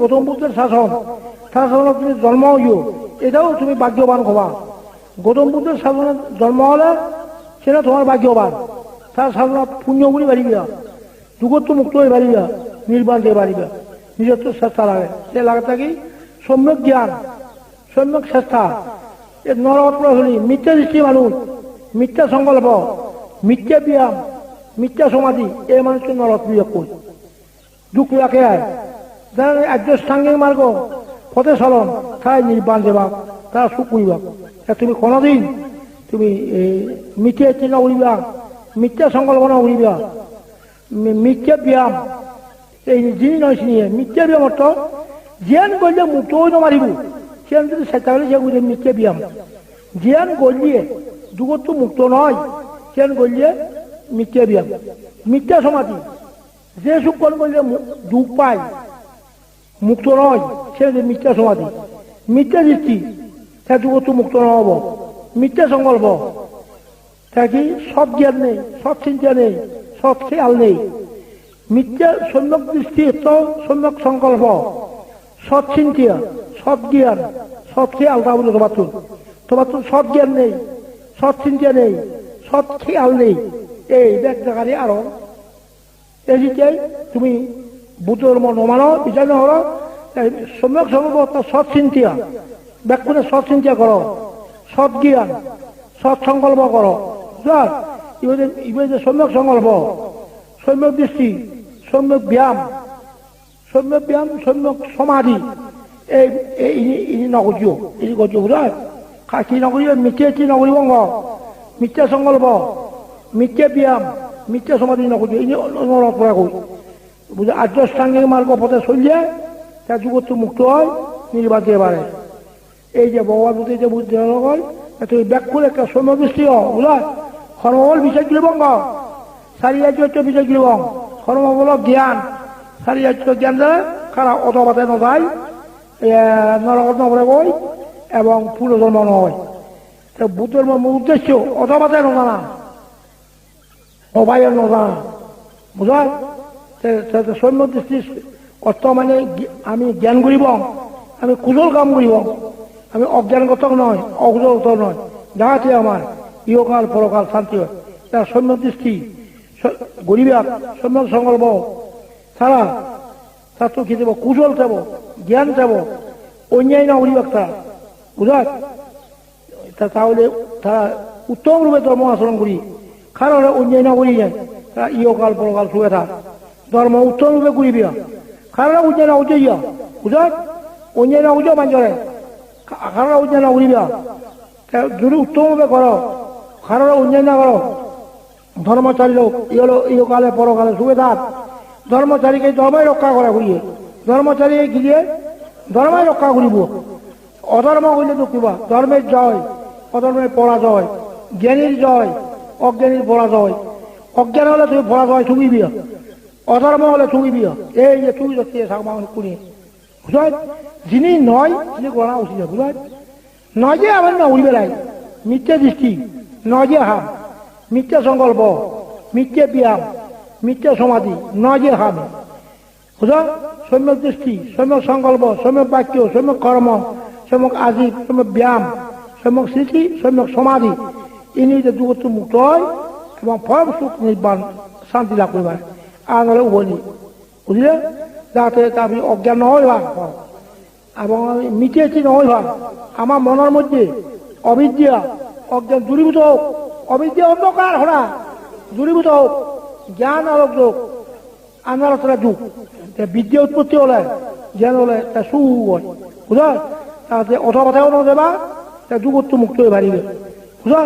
গৌতম বুদ্ধের শাসন, শাসনত তুমি জন্ম হইও এটাও তুমি ভাগ্যবান হবা। গৌতম বুদ্ধের শাসনে জন্ম হলে সেটা তোমার ভাগ্যবান তার শাসনত পুণ্য করে পারিবা যুগত মুক্ত হয়ে পারিবা নির্বাণ দিয়ে পারিবা নিজের তো চেষ্টা লাগে। সে লাগে থাকি সম্যক জ্ঞান, সম্যক চেষ্টা। এ নরকত হলি মিথ্যা দৃষ্টি মানুষ মিথ্যা সংকল্প, মিথ্যা ব্যায়াম, মিথ্যা সমাধি, এই মানুষকে নরক করি দুঃখ রাখে আয় যারা আর্য সাংঘিক মার্গ, পথে চলন, তাই নির্বাণ দেবা তারা সুখ তা তুমি কোনোদিন তুমি মিথ্যা চিন্তা করিবা, মিথ্যা সংকল্পনা মি- মিথ্যা ব্যায়াম, এই যিনি নয় চিনিয়ে মিথ্যা ব্যায়াম অর্থ জ্ঞান করলে মুক্ত হয়ে মারিব সেন যদি করে সে বুঝে মিথ্যা ব্যায়াম। জ্ঞান করলিয়ে যুগত তো মুক্ত নয় জ্ঞান করলিয়ে মিথ্যা ব্যায়াম। মিথ্যা সমাধি, যে সুখ করলে মু- দুঃখ পায় মুক্ত নয় সে মিথ্যা সমাধি। মিথ্যা দৃষ্টি যুগত মুক্ত নহব মিথ্যা সংকল্প, তা কি সৎ জ্ঞান নেই, সৎ চিন্তা নেই, সৎ খেয়াল নেই? মিথ্যা সম্যক দৃষ্টি তো সম্যক সংকল্প। সৎ চিন্তা, সৎ জ্ঞান, সৎ খেয়াল, তা বলে তোমার তোমার তো সৎ জ্ঞান নেই, সৎ চিন্তা নেই, সৎ খেয়াল নেই। এই ব্যাখ্যাকারী আরও। এদিকে তুমি নমানো বিচার হল সম্যক সংকল্প অর্থাৎ সৎ চিন্তা ব্যাকুণে সৎ চিন্তা করো সৎ জ্ঞান। সৎ সংকল্প করো বুঝলা ইবে ইবে যে সম্যক সংকল্প। সম্যক দৃষ্টি, সম্যক ব্যায়াম। সম্যক ব্যায়াম, সম্যক সমাধি। এই ইনি নগজিও ইনি গজিও বুঝলা কি নগরিব মিথ্যে কি নগরিব মিথ্যা সংকল্প। মিথ্যা ব্যায়াম। মিথ্যা সমাধি নগজিও ইনি অনুরোধ করা কই বুঝে আর্যষ্টাঙ্গিক মার্গ পথে চলিয়ে তার যুগত মুক্ত হয় নির্বাচে পারে এই যে বুদ্ধ যে বুদ্ধি হয় তুই ব্যাক করে একটা সমদৃষ্টি বুঝলা? সর্ববল বিষয় গিলবঙ্গ চারিয়ার্য বিষয় গিলবং সর্ববল জ্ঞান। চারিয়ার্য জ্ঞান দ্বারা কারা অতপাতে নযায় নরকত নপরে গই এবং পুনর্জন্ম নয়। তো বুদ্ধের উদ্দেশ্য অতপাতে নজানা অবায়ের নজানা বুঝা সৈন্য দৃষ্টি অর্থ মানে আমি জ্ঞান করিব আমি কুশল কাম করিব আমি অজ্ঞানগত নয় অগ্রগত নয়। যাহাতে আমার ইহকাল, পরকাল শান্তি হয়। তার সৈন্য দৃষ্টি, স- গরিবা সৈন্য সংকল্প তো কি দেব, কুশল দেব, জ্ঞান দেব, অন্যায় না করিবাক তারা বুঝা? তা, তাহলে তারা উত্তম রূপে ধর্ম আচরণ করি। কারণ অন্যায় না করি যায় তারা ইহকাল, পরকাল সুখে থাক। ধর্ম উত্তম রূপে করিবিয়া কারণ অন্যায় না উঠেইয়া বুঝা অন্যায় না উঠেও মাঞ্জরে কারণ অন্যায় না করিবিয়া তা যদি উত্তম রূপে করো কারণ অন্যায় না করো ধর্মচারী লোক ইহলো ইহকালে পরকালে থাক ধর্মচারীকে ধর্মই রক্ষা করে করিয়ে ধর্মচারী গিয়ে ধর্মই রক্ষা করিব অধর্ম হইলে কিবা ধর্মের জয় অধর্মের পরাজয় জ্ঞানীর জয় অজ্ঞানীর পরাজয় অজ্ঞান হলে তুমি পরাজয় চুমিবি অধর্ম হলে চুমিবি এই যে চুমি যাচ্ছে সাকমা কুড়ি বুঝায় যিনি নয়, তিনি গণা উচিত বুঝায় নয় যে আমার না উড়ি বেড়ায় মিথ্যে দৃষ্টি, নয় যে হাম। মিথ্যা সংকল্প, মিথ্যে ব্যায়াম, মিথ্যে সমাধি, নয় যে হাম। বুঝা? সম্যক দৃষ্টি, সম্যক সংকল্প, সম্যক বাক্য, সম্যক কর্ম সম্যক আজীব সম্যক ব্যায়াম, সম্যক স্মৃতি, সম্যক সমাধি। ইনি যে যুগত মুক্ত হয়, এবং পরম সুখ নির্বাণ শান্তি লাভ করবার আর নাহলে উভলি বুঝলে? যাতে আমি অজ্ঞান নহয় ভাগ এবং আমি মিটিয়েছি নহয় ভাগ আমার মনের মধ্যে অবিদ্যা, অজ্ঞান দূরীভূত হোক অবিদ্যা অন্ধকার হরা দূরীভূত হোক জ্ঞান আলোক যোগ আনারতরা যুগ বিদ্যা উৎপত্তি হলে, জ্ঞান হলে তা সু হয়। বুঝা? তাতে অথবা কথাও নদেবা তা যুগত্ব মুক্ত হয়ে পারিবে বুঝা?